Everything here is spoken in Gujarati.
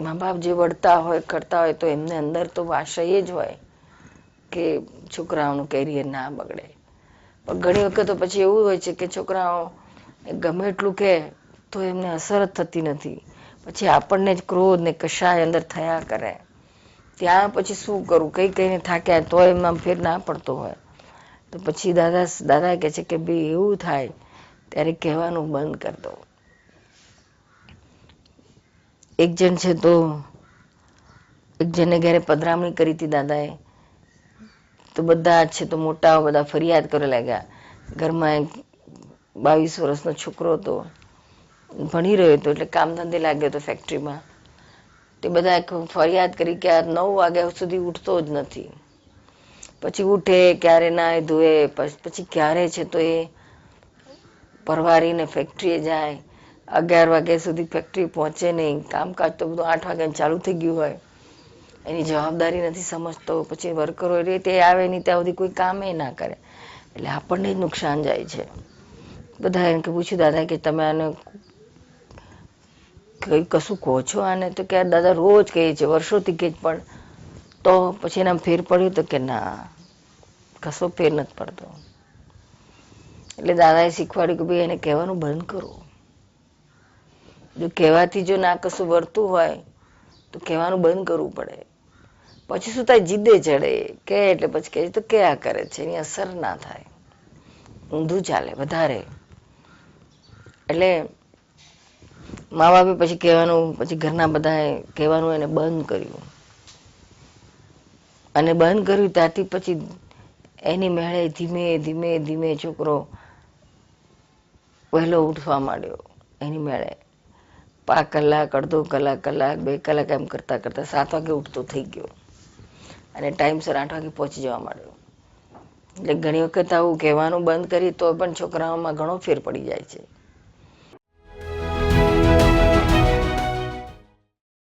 બાપ જે વળતા હોય, કરતા હોય, તો એમને અંદર તો આશય જ હોય કે છોકરાઓનું કેરિયર ના બગડે. પણ ઘણી વખત તો પછી એવું હોય છે કે છોકરાઓ ગમે એટલું કહે, તો એમને અસર જ થતી નથી. પછી આપણને જ ક્રોધ ને કશાય અંદર થયા કરે. ત્યાં પછી શું કરવું કઈ કઈને થાક્યા તો એમાં ફેર ના પડતો હોય. તો પછી દાદા દાદા કહે છે કે, ભાઈ એવું થાય, ત્યારે કહેવાનું બંધ કર દો. એક જણ છે તો એક જણને ઘરે પધરામણી કરી હતી દાદાએ. તો બધા છે તો મોટા બધા ફરિયાદ કરવા લાગ્યા. ઘરમાં એક બાવીસ વર્ષનો છોકરો હતો. ભણી રહ્યો હતો એટલે કામ ધંધે લાગ્યો હતો ફેક્ટરીમાં તે બધા ફરિયાદ કરી કે આ નવ વાગ્યા સુધી ઉઠતો જ નથી. પછી ઉઠે, ક્યારે નાય ધોએ પછી ક્યારે છે તો એ પરવારીને ફેક્ટરીએ જાય. અગિયાર વાગ્યા સુધી ફેક્ટરી પહોંચે નહીં. કામકાજ તો બધું આઠ વાગ્યા ચાલુ થઈ ગયું હોય. એની જવાબદારી નથી સમજતો. પછી વર્કરો એ રીતે આવે નહીં, ત્યાં સુધી કોઈ કામે ના કરે. એટલે આપણને જ નુકસાન જાય છે. બધા કે પૂછ્યું, દાદા, કે તમે આને કઈ કશું કહો છો આને? તો કે દાદા રોજ કહે છે, વર્ષોથી કહે પણ તો પછી એના ફેર પડ્યું તો કે, ના, કશો ફેર નથી પડતો. એટલે દાદાએ શીખવાડ્યું કે, ભાઈ, એને કહેવાનું બંધ કરો. જો કહેવાથી જો ના કશું વર્તું હોય, તો કહેવાનું બંધ કરવું પડે. પછી શું થાય? જીદે ચડે કે એટલે પછી કહે તો કયા કરે છે? એની અસર ના થાય. ઊંધું ચાલે, વધારે. એટલે મા બાપે પછી કહેવાનું, પછી ઘરના બધાએ કહેવાનું એને બંધ કર્યું. અને બંધ કર્યું ત્યારથી પછી એની મેળે ધીમે ધીમે ધીમે છોકરો વહેલો ઉઠવા માંડ્યો એની મેળે. પાંચ કલાક, અડધો કલાક કલાક, બે કલાક એમ કરતાં કરતાં સાત વાગે ઉઠતો થઈ ગયો. અને ટાઈમસર આઠ વાગે પહોંચી જવા માંડ્યો. એટલે ઘણી વખત આવું કહેવાનું બંધ કરી તો પણ છોકરાઓમાં ઘણો ફેર પડી જાય છે.